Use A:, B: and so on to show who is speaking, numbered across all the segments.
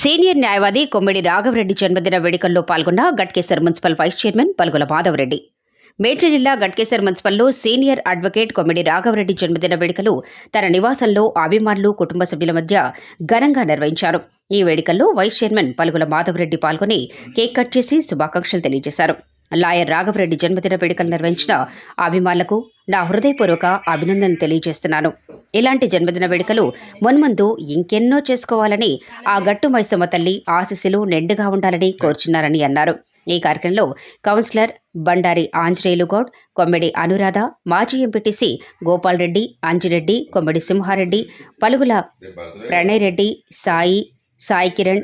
A: Senior న్యాయవాది కొమ్మిడి రాఘవరెడ్డి జన్మదిన వేడుకల్లో పాల్గొన్న Ghatkesar municipal vice chairman Palugula Madhava Reddy. Medchal జిల్లా గట్కేసర్ మున్సిపల్లో సీనియర్ అడ్వకేట్ కొమ్మిడి రాఘవరెడ్డి జన్మదిన వేడుకలు తన నివాసంలో అభిమానులు కుటుంబ సభ్యుల మధ్య ఘనంగా నిర్వహించారు. ఈ వేడుకల్లో వైస్ చైర్మన్ పలుగుల మాధవరెడ్డి పాల్గొని కేక్ కట్ చేసి శుభాకాంక్షలు తెలియజేశారు. లాయర్ రాఘవరెడ్డి జన్మదిన వేడుకలు నిర్వహించిన అభిమానులకు నా హృదయపూర్వక అభినందనలు తెలియజేస్తున్నాను. ఇలాంటి జన్మదిన వేడుకలు మున్ముందు ఇంకెన్నో చేసుకోవాలని ఆ గట్టు మైసమ్మ తల్లి ఆశీస్సులు నిండుగా ఉండాలని కోరుచున్నారని అన్నారు. ఈ కార్యక్రమంలో కౌన్సిలర్ బండారి ఆంజనేయులు గౌడ్ కొమ్మిడి అనురాధ మాజీ ఎంపీటీసీ గోపాల్ రెడ్డి అంజిరెడ్డి కొమ్మిడి సింహారెడ్డి పలుగుల ప్రణయ్ రెడ్డి సాయి సాయి కిరణ్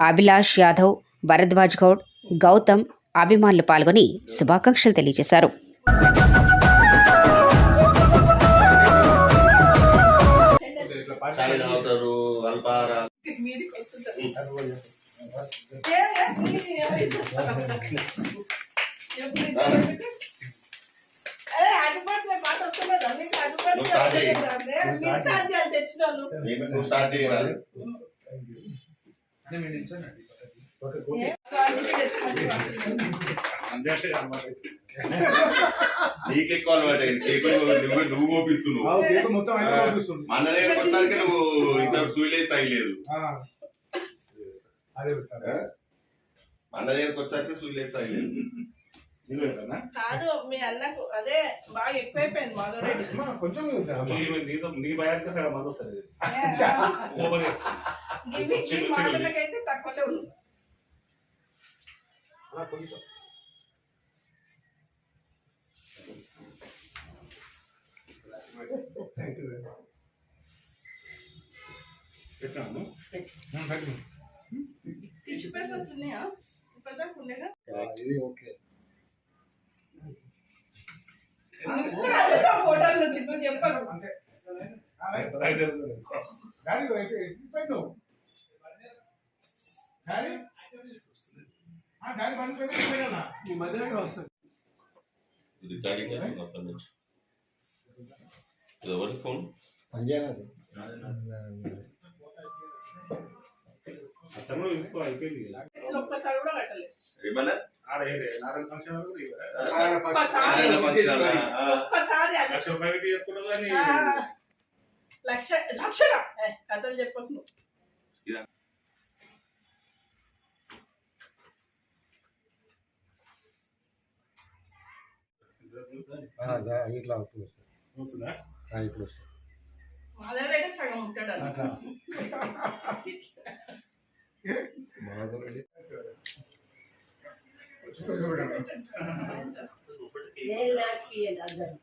A: అభిలాష్ యాదవ్ భరద్వాజ్ గౌడ్ గౌతమ్ అభిమానులు పాల్గొని శుభాకాంక్షలు తెలియజేశారు.
B: తెచ్చినాను
C: నీకు ఎక్కువ అలవాటు అయింది కేక్ నువ్వు నువ్వు కోపిస్తున్నావు.
D: మొత్తం ఆయన పంపిస్తుంది
C: మన దగ్గరకు వచ్చేసరికి నువ్వు ఇద్దరు సూయిలేసి అయ్యలేదు
D: అదే పెట్టాలి.
C: మన దగ్గరకు వచ్చేసరికి సూయిలేసి అయ్యలేదు
B: కాదు మీ అన్నకు అదే బాగా ఎక్కువైపోయింది మాధవరెడ్డి
D: అమ్మా, కొంచెం
E: నీ భయానికి సరే మంది వస్తుంది ఓపెన్
B: గివి ఈ మాటలకైతే తక్కువలే ఉంది.
D: ఆ, కొంచెం. Thank you very much.
E: పెట్టాను
D: ఉమ్, పెట్టు.
B: టిష్యూ పేపర్స్ ఉన్నాయా? ఇప్పటిదాకా ఉండేగా
D: ఇది ఓకే.
B: ఫోటోలు వచ్చి చెప్పకు
D: అంతే. అయితే పెట్టు. డాడీ. ఈ మధ్యలో వస్తుంది.
C: ఇది రికార్డింగ్ మొత్తం నుంచి ఇది ఎవరి ఫోన్?
E: అతను తీసుకో అయిపోయింది
B: ఒక్కసారి కూడా కట్టలేదు.
C: ఏమన్నా?
E: ఆడ ఏంటి? నాలుగు ఫంక్షన్
D: ఇట్లా వస్తుంది. ఆ, ఇప్పుడు వస్తుంది.
B: మాధవరెడ్డి సగం ఉంటాడు.
D: అట్లా మాధవరెడ్డి.
B: నేను నాకు ఇయ్యండి అందరూ.